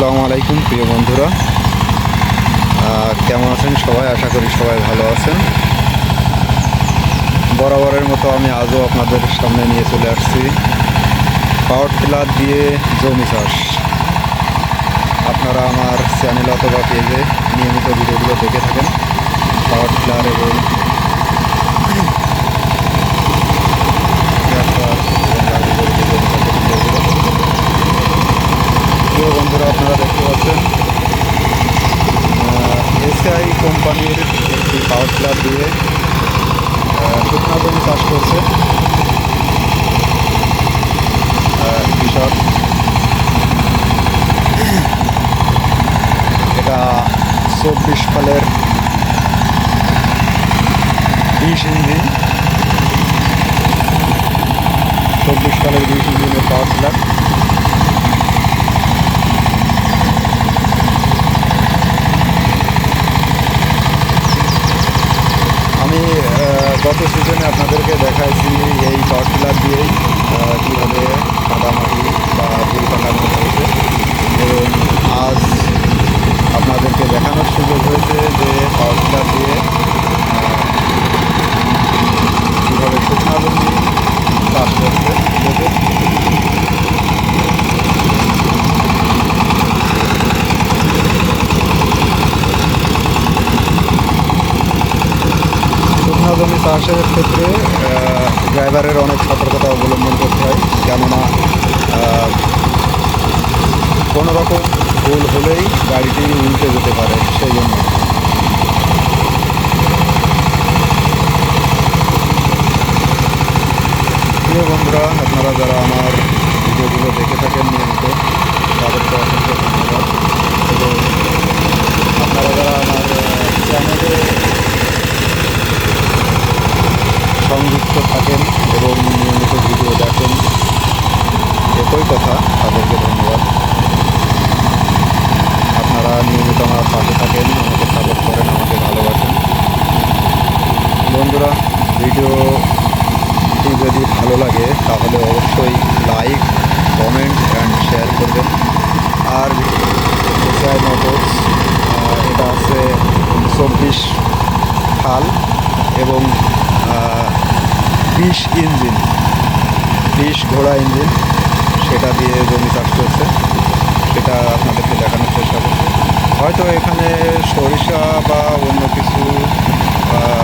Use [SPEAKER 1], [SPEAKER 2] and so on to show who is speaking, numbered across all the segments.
[SPEAKER 1] আসসালামু আলাইকুম প্রিয় বন্ধুরা। আহ, কেমন আছেন সবাই? আশা করি সবাই ভালো আছেন। বরাবরের মতো আমি আজও আপনাদের সামনে নিয়ে চলে আসছি। পাওয়ার টিলার দিয়ে জমি চাষ। আপনারা আমার চ্যানেল অথবা পেজে নিয়মিত ভিডিওগুলো দেখে থাকেন। পাওয়ার টিলার এবং ট্রাক্টর এবং গাড়ি করে যে জমি চাষের ভিডিওগুলো প্রিয় বন্ধুরা আপনারা দেখতে পাচ্ছেন এসআই কোম্পানির একটি পাওয়ার টিলার দিয়ে শুকনো জমি চাষ করছে। কৃষক এটা চব্বিশ সালের বিশ ইঞ্জিন। চব্বিশ সালের বিশ ইঞ্জিনের পাওয়ার টিলার গত সিজনে আপনাদেরকে দেখাইছি এই টর্চলার দিয়েই কীভাবে কাদামাটি বা ফুল কাটানো হয়েছে। এবং আজ আপনাদেরকে দেখানোর সুযোগ হয়েছে যে টর্চলার দিয়ে আহ, কীভাবে শুকনা জমি চাষ করছে দেখে চাষের ক্ষেত্রে ড্রাইভারের অনেক সতর্কতা অবলম্বন করতে হয়। কেননা কোনো রকম ভুল হলেই গাড়িটি উল্টে যেতে পারে, সেই জন্য। প্রিয় বন্ধুরা, আপনারা যারা আমার ভিডিওগুলো দেখে থাকেন নিয়মিত তাদেরকে অসংখ্য ধন্যবাদ। এবং আপনারা যারা আমার চ্যানেলে সংযুক্ত থাকেন এবং নিয়মিত ভিডিও দেখেন। একই কথা, তাদেরকে ধন্যবাদ। আপনারা নিয়মিত আমার পাশে থাকেন, আমাকে সাপোর্ট করেন, আমাকে ভালোবাসেন। বন্ধুরা ভিডিওটি যদি ভালো লাগে, তাহলে অবশ্যই লাইক কমেন্ট অ্যান্ড শেয়ার করবেন। আর এসআই মোটরস এটা আছে চব্বিশ খাল এবং বিশ ইঞ্জিন, বিশ ঘোড়া ইঞ্জিন সেটা দিয়ে জমি চাষ করছে। সেটা আপনাদেরকে দেখানোর চেষ্টা করছে। হয়তো এখানে সরিষা বা অন্য কিছু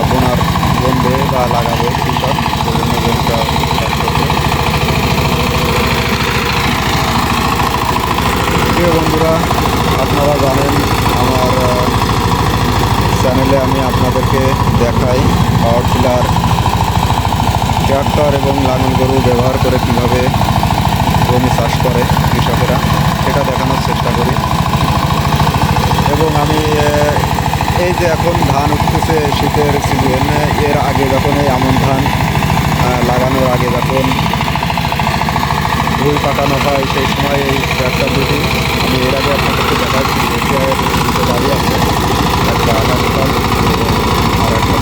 [SPEAKER 1] বোনার বনবে বা লাগাবে কৃষক, সেজন্য জমিটা চাষ করবে প্রিয় বন্ধুরা, আপনারা জানেন আমার চ্যানেলে আমি আপনাদেরকে দেখাই পাওয়ার টিলার ট্রাক্টর এবং লাঙল গরু ব্যবহার করে কীভাবে জমি চাষ করে কৃষকেরা, সেটা দেখানোর চেষ্টা করি। এবং আমি এই যে এখন ধান উঠতেছে শীতের সিজন এর আগে যখন এই আমন ধান লাগানোর আগে যখন ভুল কাটানো হয়, সেই সময় এই ট্রাক্টর দুটি, আমি এর আগে আপনাদেরকে দেখাচ্ছি দুটো আছে, একটা এবং আর একটা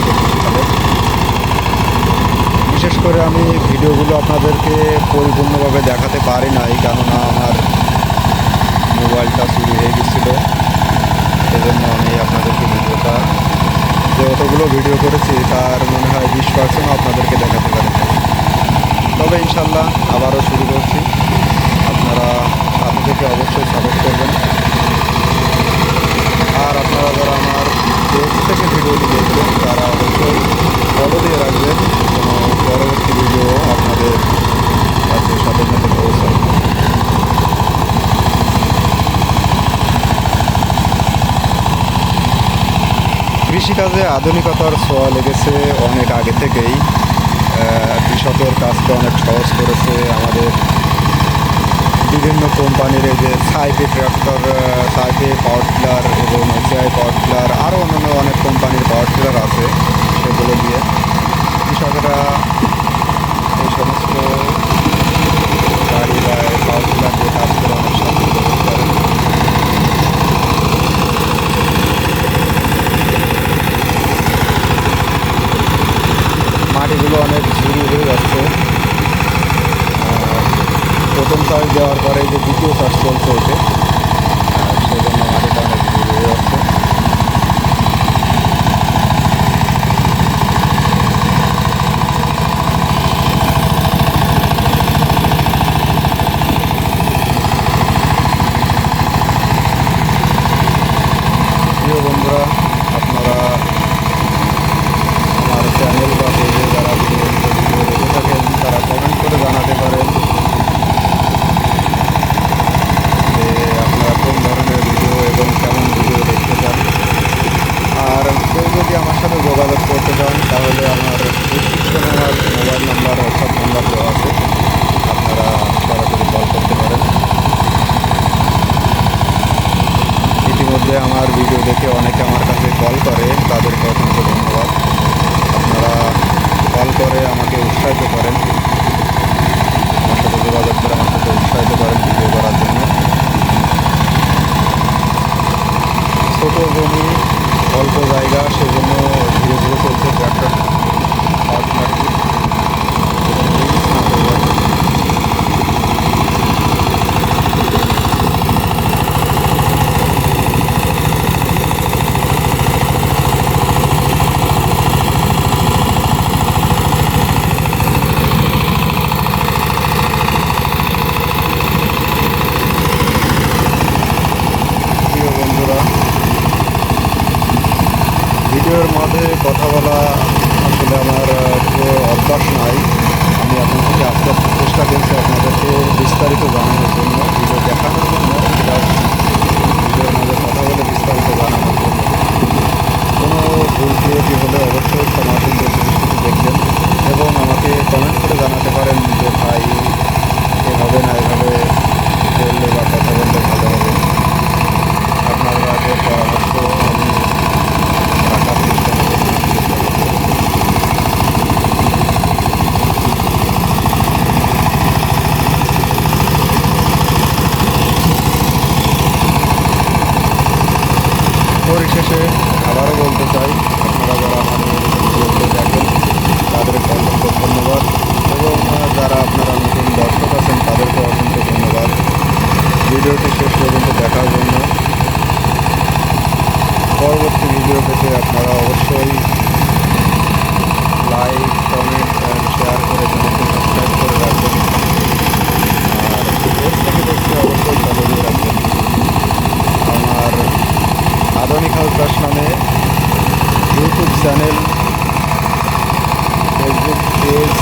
[SPEAKER 1] বিশেষ করে আমি ভিডিওগুলো আপনাদেরকে পরিপূর্ণভাবে দেখাতে পারি নাই, কেননা আমার মোবাইলটা চুরি হয়ে গেছিল। সেজন্য আমি আপনাদেরকে ভিডিওটা যে অতগুলো ভিডিও করেছি, তার মনে হয় বিশ পার্সেন্ট আপনাদেরকে দেখাতে পারি তবে ইনশাল্লাহ আবারও শুরু করছি। আপনারা সাথে থেকে অবশ্যই সাপোর্ট করবেন। আর আপনারা যারা আমার পেজ থেকে ভিডিওটি দেখবেন তারা অবশ্যই ফলো দিয়ে রাখবেন। কোনো পরবর্তী ভিডিও আপনাদের কাছে সাথে সাথে পৌঁছায়। কৃষিকাজে আধুনিকতার ছোঁয়া লেগেছে অনেক আগে থেকেই। কৃষকের কাজকে অনেক সহজ করেছে আমাদের বিভিন্ন কোম্পানির এই যে সাইপি ট্র্যাক্টর সাইপি পাওয়ার টিলার এবং এসিআই পাওয়ার টিলার আরও অন্যান্য অনেক কোম্পানির পাওয়ার টিলার আছে সেগুলো দিয়ে। কৃষকরা এই সমস্ত গাড়ি বা পাওয়ার টিলার দিয়ে কাজ করে অনেক স্বাচ্ছন্দ্য বোধ করেন মাটিগুলো অনেক ঝুড়ি হয়ে যাচ্ছে আহ, প্রথম চাষ দেওয়ার পরে যে দ্বিতীয় চাষ চলছে এতে যোগাযোগ করতে চান তাহলে আমার ডিসক্রিপশনে আমার মোবাইল নাম্বার হোয়াটসঅ্যাপ নাম্বার দেওয়া আছে আপনারা সরাসরি কল করতে পারেন ইতিমধ্যে আমার ভিডিও দেখে অনেকে আমার কাছে কল করে, তাদেরকে অসংখ্য ধন্যবাদ। আপনারা কল করে আমাকে উৎসাহিত করেন। আমার সাথে যোগাযোগ করে আমার সাথে উৎসাহিত করেন ভিডিও করার জন্য ছোট জমি অল্প জায়গা সেজন্য ধীরে ধীরে চলছে ট্র্যাক্টর পাওয়ার টিলারটি এবং রিলিজ না করবেন প্রিয় বন্ধুরা ভিডিওর মাঝে কথা বলা আসলে আমার আহ, পুরো অভ্যাস নাই আমি এখন থেকে আস্তে আস্তে চেষ্টা করছি আপনাদেরকে বিস্তারিত জানানোর কোনো ভুল হলে অবশ্যই এবং আমাকে কমেন্ট করে জানাতে পারেন যে ভাই, এভাবে না এভাবে বললে বা কথা বললে ভালো হবে আপনার যে পরামর্শ আমি রাখার চেষ্টা করব চেষ্টা করব পরিশেষে আবারও বলতে চাই আপনারা যারা আমার ভিডিওগুলো দেখেন তাদেরকে অসংখ্য ধন্যবাদ এবং আহ, যারা আপনারা নতুন দর্শক আছেন তাদেরকে অসংখ্য ধন্যবাদ ভিডিওটি শেষ পর্যন্ত দেখার জন্য পরবর্তী ভিডিও পেতে আপনারা অবশ্যই লাইক কমেন্ট অ্যান্ড শেয়ার করে চ্যানেলটি সাবস্ক্রাইব করে রাখবেন। আর থেকে দেখতে অবশ্যই ফলো দিয়ে রাখবেন। আমার আধুনিক চাষ নামে ইউটিউব চ্যানেল ফেসবুক পেজ